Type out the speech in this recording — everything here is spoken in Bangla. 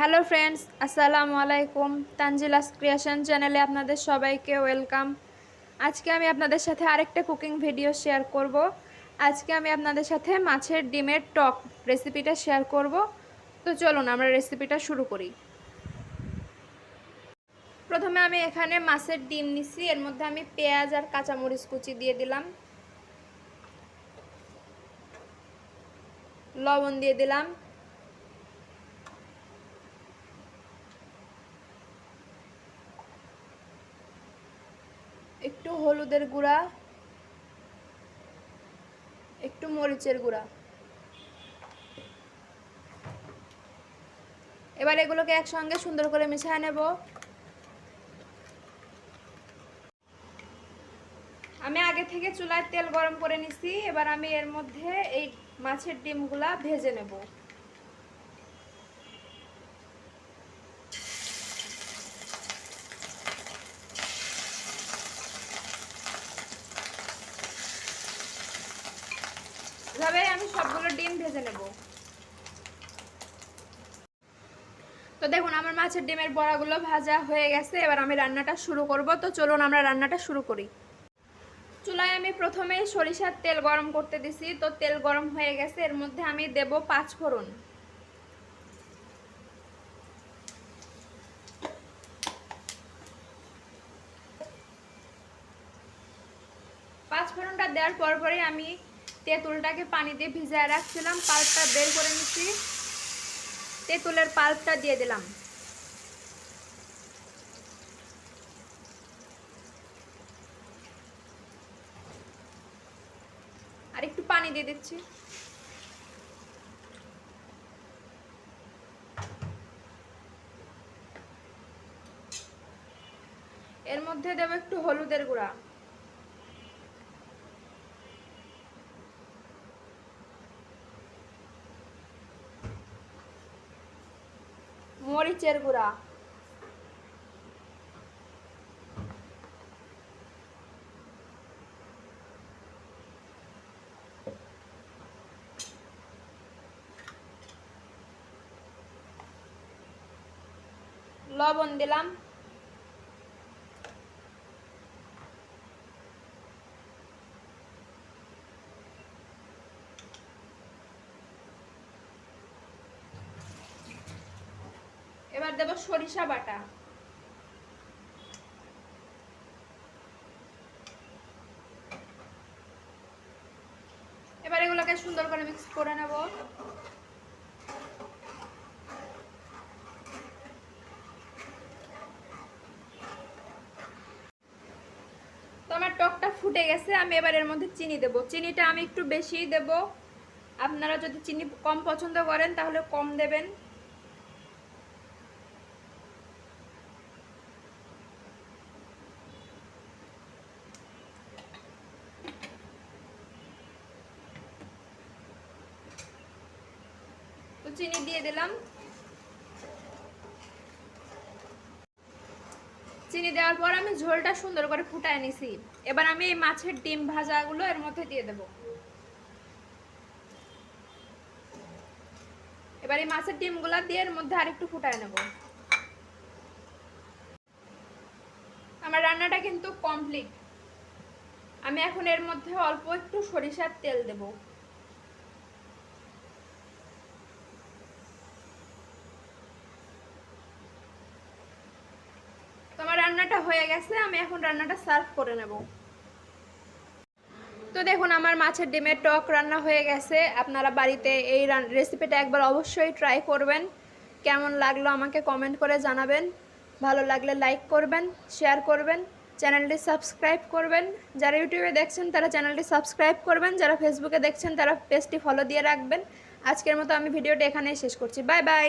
হ্যালো ফ্রেন্ডস আসসালামু আলাইকুম তানজিলাস ক্রিয়েশন চ্যানেলে আপনাদের সবাইকে ওয়েলকাম আজকে আমি আপনাদের সাথে আরেকটা কুকিং ভিডিও শেয়ার করব। আজকে আমি আপনাদের সাথে মাছের ডিমের টক রেসিপিটা শেয়ার করব। তো চলুন, আমরা রেসিপিটা শুরু করি। প্রথমে আমি এখানে মাছের ডিম নিছি। এর মধ্যে আমি পেঁয়াজ আর কাঁচামরিচ কুচি দিয়ে দিলাম। লবণ দিয়ে দিলাম। একটু হলুদের গুঁড়া, একটু মরিচের গুঁড়া। এবার এগুলোকে একসঙ্গে সুন্দর করে মিশিয়ে নেব। আমি আগে থেকে চুলায় তেল গরম করে নিছি, এবার আমি এর মধ্যে এই মাছের ডিমগুলা ভেজে নেব। এভাবে আমি সবগুলো ডিম ভেজে নেব। তো দেখুন, আমার মাছের ডিমের বড়াগুলো ভাজা হয়ে গেছে, এবার আমি রান্নাটা শুরু করব। তো চলুন আমরা রান্নাটা শুরু করি। চুলায় আমি প্রথমে সরিষার তেল গরম করতে দিছি। তো তেল গরম হয়ে গেছে, এর মধ্যে আমি দেব পাঁচ ফোড়ন পাঁচ ফোড়নটা দেওয়ার পর পরে আমি তেঁতুলটাকে পানি দিয়ে ভিজায় রাখছিলাম, পাল্পটা বের করে নিচ্ছি তেঁতুলের পাল্পটা দিয়ে দিলাম। আর একটু পানি দিয়ে দিচ্ছি। এর মধ্যে দেবো একটু হলুদের গুঁড়া। মরিচের গুঁড়া। লবণ দিলাম এবার দেব সরিষা বাটা। এবার এগুলোকে সুন্দর করে মিক্স করে নেব। তো আমার টকটা ফুটে গেছে, আমি এবার এর মধ্যে চিনি দেব। চিনিটা আমি একটু বেশি দেব। আপনারা যদি চিনি কম পছন্দ করেন, তাহলে কম দেবেন। চিনি দিয়ে দিলাম। চিনি দেওয়ার পর আমি ঝোলটা সুন্দর করে ফুটায় নিছি। এবার আমি এই মাছের ডিম ভাজাগুলো এর মধ্যে দিয়ে দেব। এবার এই মাছের ডিমগুলো দিয়ে এর মধ্যে আরেকটু ফুটায় নেব। আমার রান্নাটা কিন্তু কমপ্লিট আমি এখন এর মধ্যে অল্প একটু সরিষার তেল দেবো। রান্নাটা হয়ে গেছে, আমি এখন রান্নাটা সার্ভ করে নেব। তো দেখুন, আমার মাছের ডিমের টক রান্না হয়ে গেছে। আপনারা বাড়িতে এই রেসিপিটা একবার অবশ্যই ট্রাই করবেন। কেমন লাগল আমাকে কমেন্ট করে জানাবেন। ভালো লাগলে লাইক করবেন শেয়ার করবেন চ্যানেলটি সাবস্ক্রাইব করবেন। যারা ইউটিউবে দেখছেন, তারা চ্যানেলটি সাবস্ক্রাইব করবেন। যারা ফেসবুকে দেখছেন, তারা পেজটি ফলো দিয়ে রাখবেন। আজকের মতো আমি ভিডিওটা এখানেই শেষ করছি। Bye bye